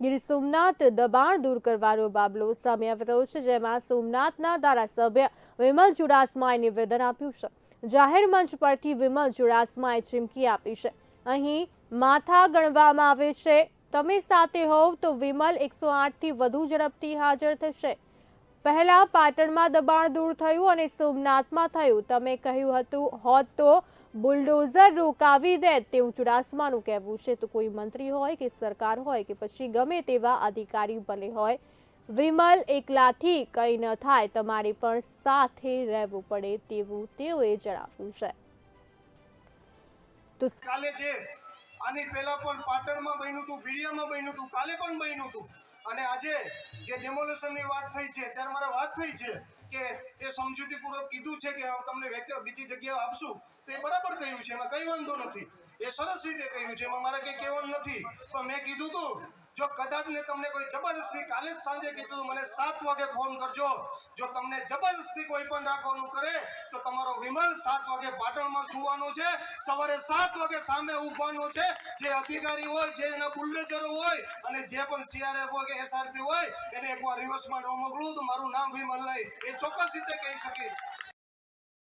ગીર સોમનાથ દબાણ દૂર કરવાનો બાબલો સામે આવ્યો છે, જેમાં સોમનાથના ધારાસભ્ય વિમલ ચુડાસમાએ નિવેદન આપ્યું છે. જાહેર મંચ પરથી વિમલ ચુડાસમાએ ચીમકી આપી છે. અહીં માથા ગણવામાં આવે છે, તમે સાથે હોવ તો વિમલ એકસો આઠથી વધુ ઝડપથી હાજર થશે. પહેલા પાટણમાં દબાણ દૂર થયું અને સોમનાથમાં થયું. તમે કહ્યું હતું, હોત તો બુલડોઝર રોકાવી દે તેવું ચુડાસમાનું કહેવું છે. તો કોઈ મંત્રી હોય કે સરકાર હોય કે પછી ગમે તેવા અધિકારી ભલે હોય, વિમલ એકલાથી કંઈ ન થાય. તમારે પણ સાથે રહેવું પડે તેવું તેઓએ જણાવ્યું છે. તો કાલે જે, આની પહેલા પણ પાટણમાં બન્યું હતું ભીડિયામાં બન્યું હતું, કાલે પણ બન્યું હતું. અને આજે જે ડેમોલેશનની વાત થઈ છે, ત્યારે મારે વાત થઈ છે કે એ સમજૂતીપૂર્વક કીધું છે કે તમને બીજી જગ્યાએ આપશું. તો એ બરાબર કહ્યું છે, એમાં કંઈ વાંધો નથી. એ સરસ રીતે કહ્યું છે, એમાં મારે કંઈ કહેવાનું નથી. પણ મેં કીધું હતું જો કદાચ ને તમને કોઈ જબરદસ્તી કાલે સાંજે કીધું મને સાત વાગે ફોન કરજો. જો તમને જબરદસ્તી કોઈ પણ રાખવાનું કરે, તો તમારો સાત વાગે પાટણમાં સુવાનો છે. સવારે સાત વાગે સામે ઉભાનો છે. જે અધિકારી હોય, જે એના બુલ્ડોઝરો હોય અને જે પણ સીઆરએફ હોય કે એસઆરપી હોય, એને એકવાર રિવર્સમાં ન મોકલું તો મારું નામ વિમલ લઈ એ ચોક્કસ રીતે કહી શકીશ.